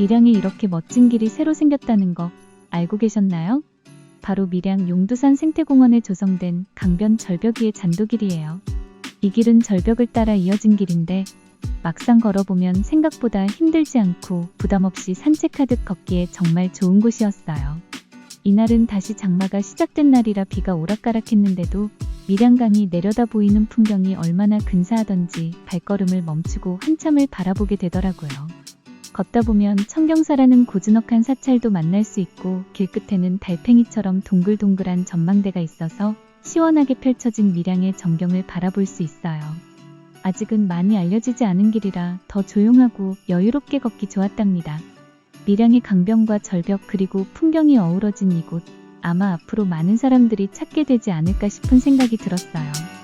밀양에 이렇게 멋진 길이 새로 생겼다는 거 알고 계셨나요? 바로 밀양 용두산 생태공원에 조성된 강변 절벽 위의 잔도길이에요. 이 길은 절벽을 따라 이어진 길인데 막상 걸어보면 생각보다 힘들지 않고 부담 없이 산책하듯 걷기에 정말 좋은 곳이었어요. 이날은 다시 장마가 시작된 날이라 비가 오락가락했는데도 밀양강이 내려다 보이는 풍경이 얼마나 근사하던지 발걸음을 멈추고 한참을 바라보게 되더라고요. 걷다 보면 청경사라는 고즈넉한 사찰도 만날 수 있고 길 끝에는 달팽이처럼 동글동글한 전망대가 있어서 시원하게 펼쳐진 밀양의 전경을 바라볼 수 있어요. 아직은 많이 알려지지 않은 길이라 더 조용하고 여유롭게 걷기 좋았답니다. 밀양의 강변과 절벽 그리고 풍경이 어우러진 이곳 아마 앞으로 많은 사람들이 찾게 되지 않을까 싶은 생각이 들었어요.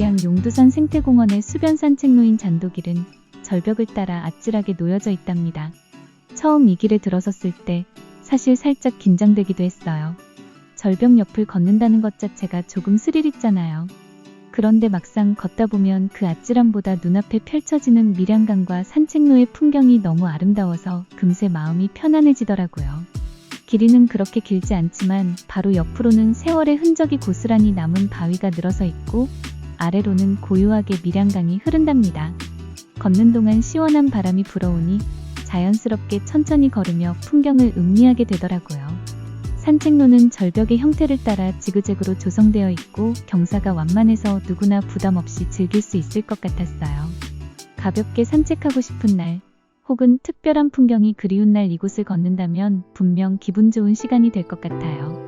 밀양 용두산 생태공원의 수변 산책로인 잔도길은 절벽을 따라 아찔하게 놓여져 있답니다. 처음 이 길에 들어섰을 때 사실 살짝 긴장되기도 했어요. 절벽 옆을 걷는다는 것 자체가 조금 스릴 있잖아요. 그런데 막상 걷다 보면 그 아찔함보다 눈앞에 펼쳐지는 밀양강과 산책로의 풍경이 너무 아름다워서 금세 마음이 편안해지더라고요. 길이는 그렇게 길지 않지만 바로 옆으로는 세월의 흔적이 고스란히 남은 바위가 늘어서 있고 아래로는 고요하게 밀양강이 흐른답니다. 걷는 동안 시원한 바람이 불어오니 자연스럽게 천천히 걸으며 풍경을 음미하게 되더라고요. 산책로는 절벽의 형태를 따라 지그재그로 조성되어 있고 경사가 완만해서 누구나 부담 없이 즐길 수 있을 것 같았어요. 가볍게 산책하고 싶은 날, 혹은 특별한 풍경이 그리운 날 이곳을 걷는다면 분명 기분 좋은 시간이 될 것 같아요.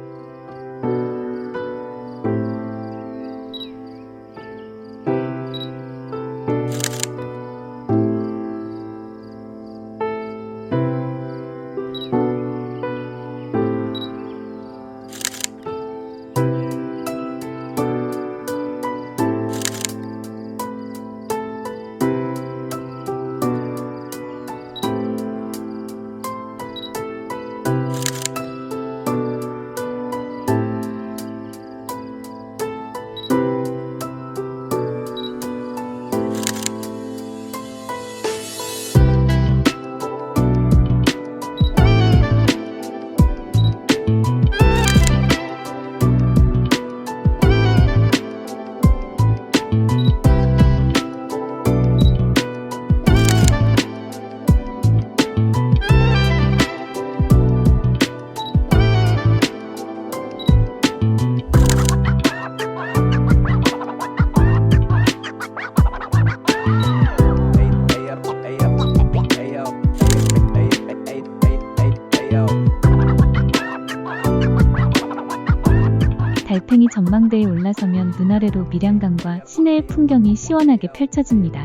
올라서면 눈아래로 밀양강과 시내의 풍경이 시원하게 펼쳐집니다.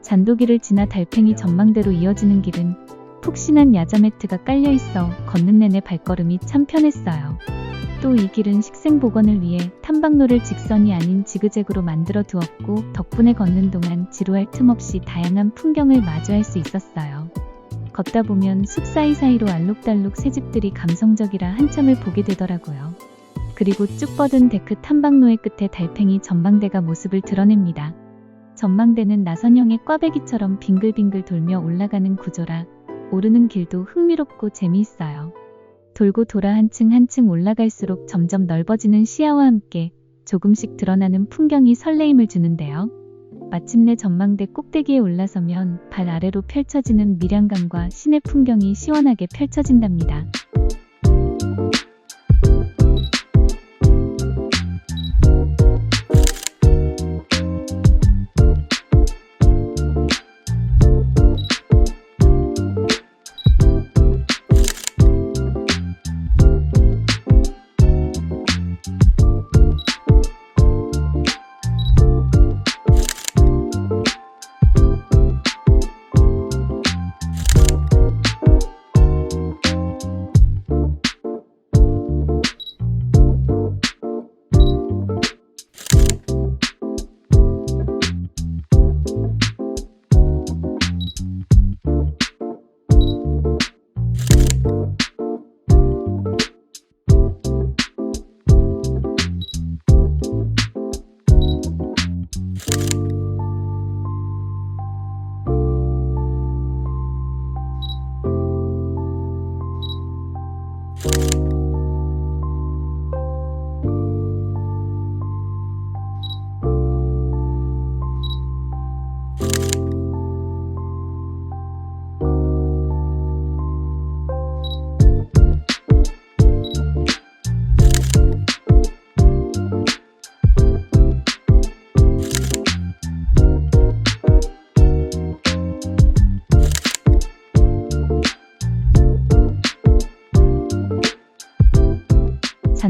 잔도길을 지나 달팽이 전망대로 이어지는 길은 푹신한 야자 매트가 깔려 있어 걷는 내내 발걸음이 참 편했어요. 또 이 길은 식생 복원을 위해 탐방로를 직선이 아닌 지그재그로 만들어 두었고 덕분에 걷는 동안 지루할 틈 없이 다양한 풍경을 마주할 수 있었어요. 걷다 보면 숲 사이사이로 알록달록 새집들이 감성적이라 한참을 보게 되더라고요. 그리고 쭉 뻗은 데크 탐방로의 끝에 달팽이 전망대가 모습을 드러냅니다. 전망대는 나선형의 꽈배기처럼 빙글빙글 돌며 올라가는 구조라 오르는 길도 흥미롭고 재미있어요. 돌고 돌아 한층 한층 올라갈수록 점점 넓어지는 시야와 함께 조금씩 드러나는 풍경이 설레임을 주는데요. 마침내 전망대 꼭대기에 올라서면 발 아래로 펼쳐지는 밀양강과 시내 풍경이 시원하게 펼쳐진답니다.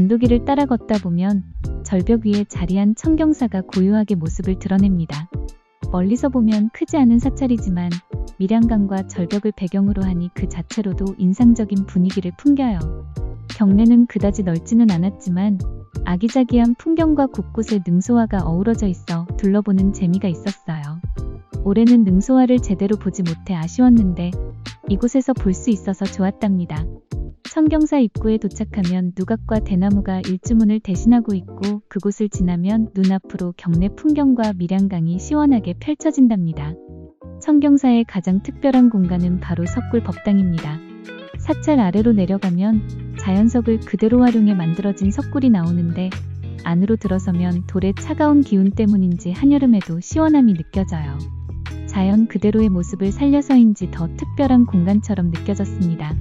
잔도기를 따라 걷다 보면 절벽 위에 자리한 청경사가 고요하게 모습을 드러냅니다. 멀리서 보면 크지 않은 사찰이지만 밀양강과 절벽을 배경으로 하니 그 자체로도 인상적인 분위기를 풍겨요. 경내는 그다지 넓지는 않았지만 아기자기한 풍경과 곳곳에 능소화가 어우러져 있어 둘러보는 재미가 있었어요. 올해는 능소화를 제대로 보지 못해 아쉬웠는데 이곳에서 볼 수 있어서 좋았답니다. 청경사 입구에 도착하면 누각과 대나무가 일주문을 대신하고 있고 그곳을 지나면 눈앞으로 경내 풍경과 밀양강이 시원하게 펼쳐진답니다. 청경사의 가장 특별한 공간은 바로 석굴 법당입니다. 사찰 아래로 내려가면 자연석을 그대로 활용해 만들어진 석굴이 나오는데 안으로 들어서면 돌의 차가운 기운 때문인지 한여름에도 시원함이 느껴져요. 자연 그대로의 모습을 살려서인지 더 특별한 공간처럼 느껴졌습니다.